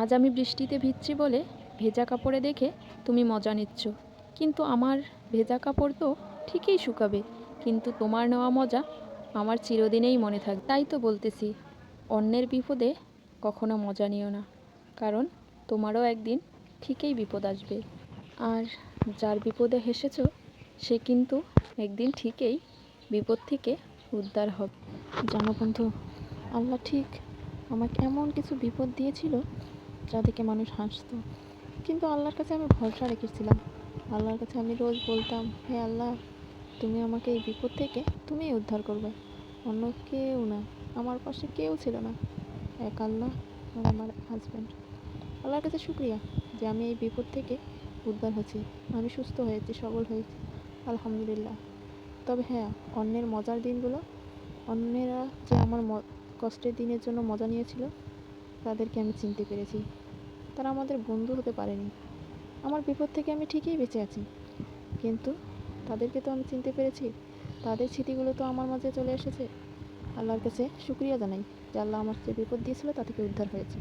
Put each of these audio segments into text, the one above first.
আজ আমি বৃষ্টিতে ভিজছি বলে ভেজা কাপড়ে দেখে তুমি মজা নিচ্ছ। কিন্তু আমার ভেজা কাপড় তো ঠিকই শুকাবে, কিন্তু তোমার নেওয়া মজা আমার চিরদিনেই মনে থাকবে। তাই তো বলতেছি, অন্যের বিপদে কখনো মজা নিও না, কারণ তোমারও একদিন ঠিকই বিপদ আসবে। আর যার বিপদে হেসেছো, সে কিন্তু একদিন ঠিকই বিপদ থেকে উদ্ধার হবে। জানো বন্ধু, আল্লাহ ঠিক আমাকে এমন কিছু বিপদ দিয়েছিল যা দেখে মানুষ হাসতো। কিন্তু আল্লাহর কাছে আমি ভরসা রেখেছিলাম। আল্লাহর কাছে আমি রোজ বলতাম, হে আল্লাহ, তুমি আমাকে এই বিপদ থেকে তুমিই উদ্ধার করবে। অন্য কেউ না, আমার পাশে কেউ ছিল না। এক আল্লাহ আমার হাজব্যান্ড আল্লাহর কাছে শুক্রিয়া যে আমি এই বিপদ থেকে উদ্ধার হয়েছি। আমি সুস্থ হয়েছি, সবল হয়েছি। আলহামদুলিল্লাহ। তবে হ্যাঁ অন্যের মজার দিনগুলো, অন্যেরা যে আমার কষ্টের দিনের জন্য মজা নিয়েছিল তাদেরকে আমি চিনতে পেরেছি। তারা আমাদের বন্ধু হতে পারেনি। আমার বিপদ থেকে আমি ঠিকই বেঁচে আছি। কিন্তু তাদেরকে তো আমি চিনতে পেরেছি। তাদের স্মৃতিগুলো তো আমার মাঝে চলে এসেছে। আল্লাহর কাছে শুক্রিয়া জানাই যে আল্লাহ আমার যে বিপদ দিয়েছিল তা থেকে উদ্ধার হয়েছে।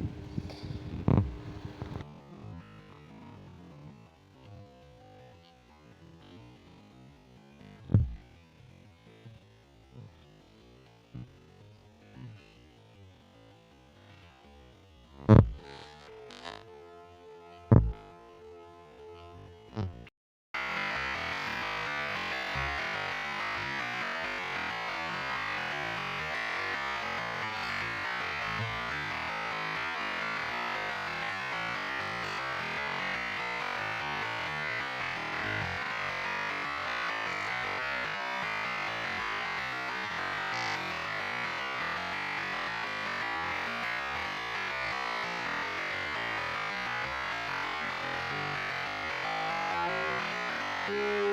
Yeah.